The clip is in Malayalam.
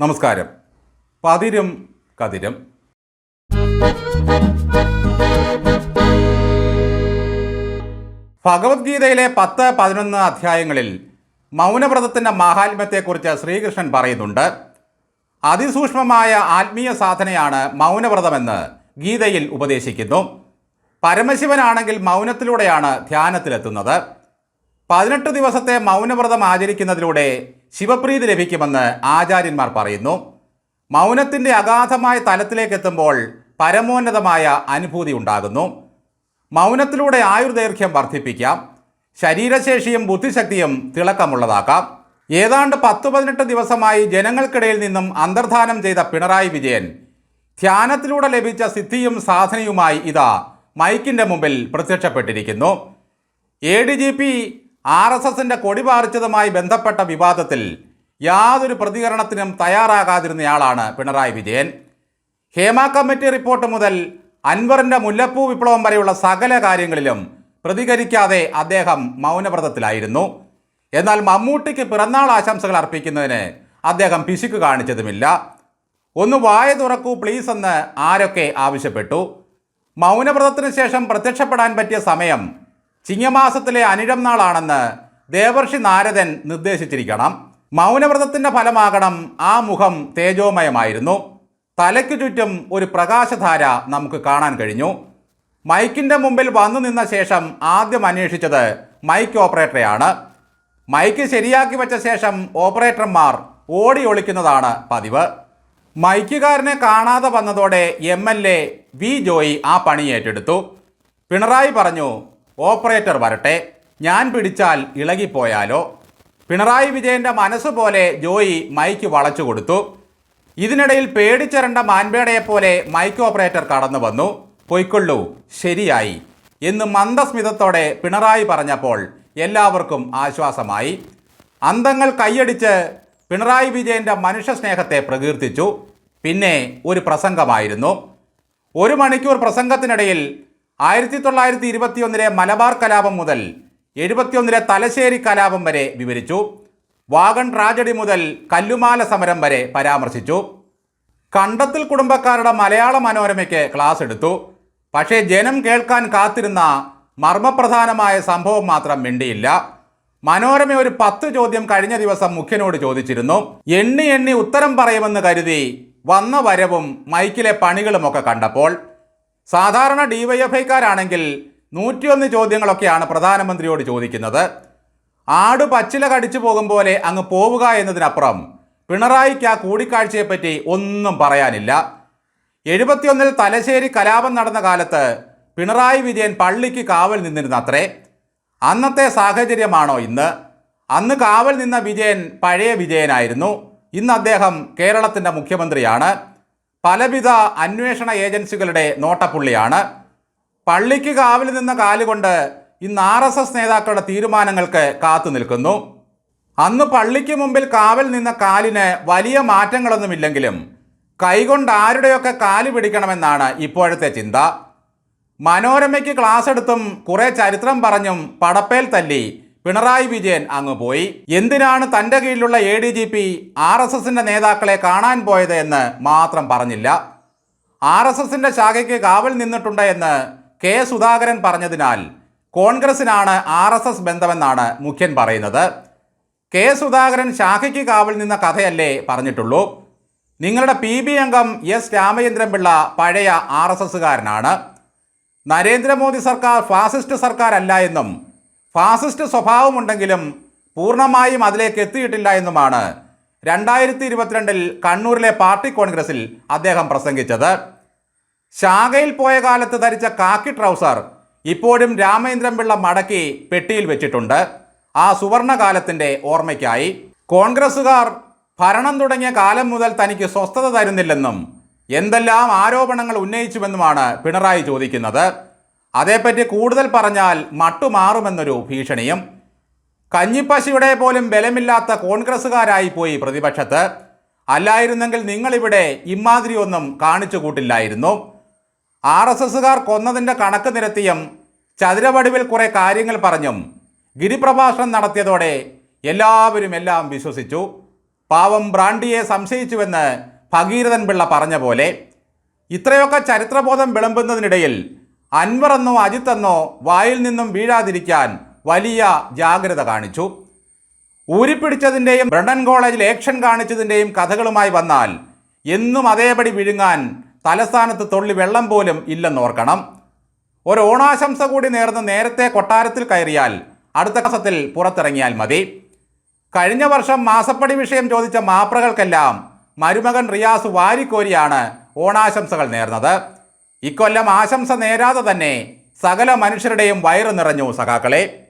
നമസ്കാരം. പതിരും കതിരും. ഭഗവത്ഗീതയിലെ പത്ത് പതിനൊന്ന് അധ്യായങ്ങളിൽ മൗനവ്രതത്തിന്റെ മാഹാത്മ്യത്തെക്കുറിച്ച് ശ്രീകൃഷ്ണൻ പറയുന്നുണ്ട്. അതിസൂക്ഷ്മമായ ആത്മീയ സാധനയാണ് മൗനവ്രതമെന്ന് ഗീതയിൽ ഉപദേശിക്കുന്നു. പരമശിവനാണെങ്കിൽ മൗനത്തിലൂടെയാണ് ധ്യാനത്തിലെത്തുന്നത്. പതിനെട്ട് ദിവസത്തെ മൗനവ്രതം ആചരിക്കുന്നതിലൂടെ ശിവപ്രീതി ലഭിക്കുമെന്ന് ആചാര്യന്മാർ പറയുന്നു. മൗനത്തിന്റെ അഗാധമായ തലത്തിലേക്ക് എത്തുമ്പോൾ പരമോന്നതമായ അനുഭൂതി ഉണ്ടാകുന്നു. മൗനത്തിലൂടെ ആയുർദൈർഘ്യം വർദ്ധിപ്പിക്കാം. ശരീരശേഷിയും ബുദ്ധിശക്തിയും തിളക്കമുള്ളതാക്കാം. ഏതാണ്ട് പത്ത് പതിനെട്ട് ദിവസമായി ജനങ്ങൾക്കിടയിൽ നിന്നും അന്തർധാനം ചെയ്ത പിണറായി വിജയൻ ധ്യാനത്തിലൂടെ ലഭിച്ച സിദ്ധിയും സാധനയുമായി ഇതാ മൈക്കിന്റെ മുമ്പിൽ പ്രത്യക്ഷപ്പെട്ടിരിക്കുന്നു. A D G P R S എസിന്റെ കൊടി പാറിച്ചതുമായി ബന്ധപ്പെട്ട വിവാദത്തിൽ യാതൊരു പ്രതികരണത്തിനും തയ്യാറാകാതിരുന്നയാളാണ് പിണറായി വിജയൻ. ഹേമ കമ്മിറ്റി റിപ്പോർട്ട് മുതൽ അൻവറിന്റെ മുല്ലപ്പൂ വിപ്ലവം വരെയുള്ള സകല കാര്യങ്ങളിലും പ്രതികരിക്കാതെ അദ്ദേഹം മൗനവ്രതത്തിലായിരുന്നു. എന്നാൽ മമ്മൂട്ടിക്ക് പിറന്നാൾ ആശംസകൾ അർപ്പിക്കുന്നതിന് അദ്ദേഹം പിശുക്ക് കാണിച്ചതുമില്ല. ഒന്ന് വായ തുറക്കൂ പ്ലീസ് എന്ന് ആരൊക്കെ ആവശ്യപ്പെട്ടു? മൗനവ്രതത്തിന് ശേഷം പ്രത്യക്ഷപ്പെടാൻ പറ്റിയ സമയം ചിങ്ങമാസത്തിലെ അനിഴം നാളാണെന്ന് ദേവർഷി നാരദൻ നിർദ്ദേശിച്ചിരിക്കണം. മൗനവ്രതത്തിന്റെ ഫലമാകണം ആ മുഖം തേജോമയമായിരുന്നു. തലയ്ക്ക് ചുറ്റും ഒരു പ്രകാശധാര നമുക്ക് കാണാൻ കഴിഞ്ഞു. മൈക്കിന്റെ മുമ്പിൽ വന്നു നിന്ന ശേഷം ആദ്യം അന്വേഷിച്ചത് മൈക്ക് ഓപ്പറേറ്ററെയാണ്. മൈക്ക് ശരിയാക്കി വെച്ച ശേഷം ഓപ്പറേറ്റർമാർ ഓടി ഒളിക്കുന്നതാണ് പതിവ്. മൈക്കുകാരനെ കാണാതെ വന്നതോടെ M L A V Joy ആ പണി ഏറ്റെടുത്തു. പിണറായി പറഞ്ഞു ഓപ്പറേറ്റർ വരട്ടെ. ഞാൻ പിടിച്ചാൽ ഇളകിപ്പോയാലോ? പിണറായി വിജയന്റെ മനസ്സ് പോലെ ജോയി മൈക്ക് വളച്ചു കൊടുത്തു. ഇതിനിടയിൽ പേടിച്ചിരണ്ട മാൻപേടയെപ്പോലെ മൈക്ക് ഓപ്പറേറ്റർ കടന്നു വന്നു. പൊയ്ക്കൊള്ളൂ ശരിയായി എന്ന് മന്ദസ്മിതത്തോടെ പിണറായി പറഞ്ഞപ്പോൾ എല്ലാവർക്കും ആശ്വാസമായി. അന്തങ്ങൾ കൈയടിച്ച് പിണറായി വിജയന്റെ മനുഷ്യസ്നേഹത്തെ പ്രകീർത്തിച്ചു. പിന്നെ ഒരു പ്രസംഗമായിരുന്നു. ഒരു മണിക്കൂർ പ്രസംഗത്തിനിടയിൽ ആയിരത്തി തൊള്ളായിരത്തി ഇരുപത്തിയൊന്നിലെ മലബാർ കലാപം മുതൽ എഴുപത്തിയൊന്നിലെ തലശ്ശേരി കലാപം വരെ വിവരിച്ചു. വാഗൺ ട്രാജഡി മുതൽ കല്ലുമാല സമരം വരെ പരാമർശിച്ചു. കണ്ടത്തിൽ കുടുംബക്കാരുടെ മലയാള മനോരമയ്ക്ക് ക്ലാസ് എടുത്തു. പക്ഷേ ജനം കേൾക്കാൻ കാത്തിരുന്ന മർമ്മപ്രധാനമായ സംഭവം മാത്രം മിണ്ടിയില്ല. മനോരമ ഒരു പത്ത് ചോദ്യം കഴിഞ്ഞ ദിവസം മുഖ്യനോട് ചോദിച്ചിരുന്നു. എണ്ണി എണ്ണി ഉത്തരം പറയുമെന്ന് കരുതി വന്ന വരവും മൈക്കിലെ പണികളുമൊക്കെ കണ്ടപ്പോൾ സാധാരണ ഡിവൈഎഫ്ഐക്കാരാണെങ്കിൽ നൂറ്റിയൊന്ന് ചോദ്യങ്ങളൊക്കെയാണ് പ്രധാനമന്ത്രിയോട് ചോദിക്കുന്നത്. ആട് പച്ചില കടിച്ചു പോകും പോലെ അങ്ങ് പോവുക എന്നതിനപ്പുറം പിണറായിക്ക് ആ കൂടിക്കാഴ്ചയെപ്പറ്റി ഒന്നും പറയാനില്ല. എഴുപത്തിയൊന്നിൽ തലശ്ശേരി കലാപം നടന്ന കാലത്ത് പിണറായി വിജയൻ പള്ളിക്ക് കാവൽ നിന്നിരുന്ന അന്നത്തെ സാഹചര്യമാണോ ഇന്ന്? അന്ന് കാവൽ നിന്ന വിജയൻ പഴയ വിജയനായിരുന്നു. ഇന്ന് അദ്ദേഹം കേരളത്തിന്റെ മുഖ്യമന്ത്രിയാണ്. പലവിധ അന്വേഷണ ഏജൻസികളുടെ നോട്ടപ്പുള്ളിയാണ്. പള്ളിക്ക് കാവിൽ നിന്ന കാലുകൊണ്ട് ഇന്ന് ആർ എസ് എസ് നേതാക്കളുടെ തീരുമാനങ്ങൾക്ക് കാത്തു നിൽക്കുന്നു. അന്ന് പള്ളിക്ക് മുമ്പിൽ കാവൽ നിന്ന കാലിന് വലിയ മാറ്റങ്ങളൊന്നുമില്ലെങ്കിലും കൈകൊണ്ട് ആരുടെയൊക്കെ കാൽ പിടിക്കണമെന്നാണ് ഇപ്പോഴത്തെ ചിന്ത. മനോരമയ്ക്ക് ക്ലാസ് എടുത്തും കുറേ ചരിത്രം പറഞ്ഞും പടപ്പേൽ തല്ലി പിണറായി വിജയൻ അങ്ങ് പോയി. എന്തിനാണ് തന്റെ കീഴിലുള്ള A D G P R S എസിന്റെ നേതാക്കളെ കാണാൻ പോയത് എന്ന് മാത്രം പറഞ്ഞില്ല. ആർ എസ് എസിന്റെ ശാഖയ്ക്ക് കാവൽ നിന്നിട്ടുണ്ട് എന്ന് കെ സുധാകരൻ പറഞ്ഞതിനാൽ കോൺഗ്രസിനാണ് ആർ എസ് എസ് ബന്ധമെന്നാണ് മുഖ്യൻ പറയുന്നത്. കെ സുധാകരൻ ശാഖയ്ക്ക് കാവൽ നിന്ന കഥയല്ലേ പറഞ്ഞിട്ടുള്ളൂ. നിങ്ങളുടെ പി ബി അംഗം എസ് രാമചന്ദ്രൻ പിള്ള പഴയ ആർ എസ് എസുകാരനാണ് നരേന്ദ്രമോദി സർക്കാർ ഫാസിസ്റ്റ് സർക്കാരല്ല എന്നും ഫാസിസ്റ്റ് സ്വഭാവമുണ്ടെങ്കിലും പൂർണമായും അതിലേക്ക് എത്തിയിട്ടില്ല എന്നുമാണ് രണ്ടായിരത്തി ഇരുപത്തിരണ്ടിൽ കണ്ണൂരിലെ പാർട്ടി കോൺഗ്രസിൽ അദ്ദേഹം പ്രസംഗിച്ചത്. ശാഖയിൽ പോയ കാലത്ത് ധരിച്ച കാക്കി ട്രൗസർ ഇപ്പോഴും രാമേന്ദ്രൻപിള്ള മടക്കി പെട്ടിയിൽ വെച്ചിട്ടുണ്ട്. ആ സുവർണകാലത്തിന്റെ ഓർമ്മയ്ക്കായി. കോൺഗ്രസ്സുകാർ ഭരണം തുടങ്ങിയ കാലം മുതൽ തനിക്ക് സ്വസ്ഥത തരുന്നില്ലെന്നും എന്തെല്ലാം ആരോപണങ്ങൾ ഉന്നയിച്ചുവെന്നുമാണ് പിണറായി ചോദിക്കുന്നത്. അതേപ്പറ്റി കൂടുതൽ പറഞ്ഞാൽ മട്ടുമാറുമെന്നൊരു ഭീഷണിയും. കഞ്ഞിപ്പശിയുടെ പോലും ബലമില്ലാത്ത കോൺഗ്രസ്സുകാരായി പോയി പ്രതിപക്ഷത്ത്. അല്ലായിരുന്നെങ്കിൽ നിങ്ങളിവിടെ ഇമാതിരി ഒന്നും കാണിച്ചു കൂട്ടില്ലായിരുന്നു. ആർ എസ് എസുകാർ കൊന്നതിന്റെ കണക്ക് നിരത്തിയും ചതുരവടിവിൽ കുറേ കാര്യങ്ങൾ പറഞ്ഞും ഗിരിപ്രഭാഷണം നടത്തിയതോടെ എല്ലാവരും എല്ലാം വിശ്വസിച്ചു. പാവം ബ്രാണ്ടിയെ സംശയിച്ചുവെന്ന് ഭഗീരഥൻ പിള്ള പറഞ്ഞ പോലെ ഇത്രയൊക്കെ ചരിത്രബോധം വിളമ്പുന്നതിനിടയിൽ അൻവറെന്നോ അജിത്തെന്നോ വായിൽ നിന്നും വീഴാതിരിക്കാൻ വലിയ ജാഗ്രത കാണിച്ചു. ഊരിപ്പിടിച്ചതിന്റെയും ബ്രണ്ടൻ കോളേജിൽ ഏക്ഷൻ കാണിച്ചതിന്റെയും കഥകളുമായി വന്നാൽ എന്നും അതേപടി വിഴുങ്ങാൻ തലസ്ഥാനത്ത് തൊള്ളി വെള്ളം പോലും ഇല്ലെന്നോർക്കണം ഒരു ഓണാശംസ കൂടി നേർന്ന് നേരത്തെ കൊട്ടാരത്തിൽ കയറിയാൽ അടുത്ത മാസത്തിൽ പുറത്തിറങ്ങിയാൽ മതി. കഴിഞ്ഞ വർഷം മാസപ്പടി വിഷയം ചോദിച്ച മാപ്രകൾക്കെല്ലാം മരുമകൻ റിയാസ് വാരിക്കോരിയാണ് ഓണാശംസകൾ നേർന്നത്. ഇക്കൊല്ലം ആശംസ നേരാതെ തന്നെ സകല മനുഷ്യരുടെയും വയറ് നിറഞ്ഞു സഖാക്കളെ.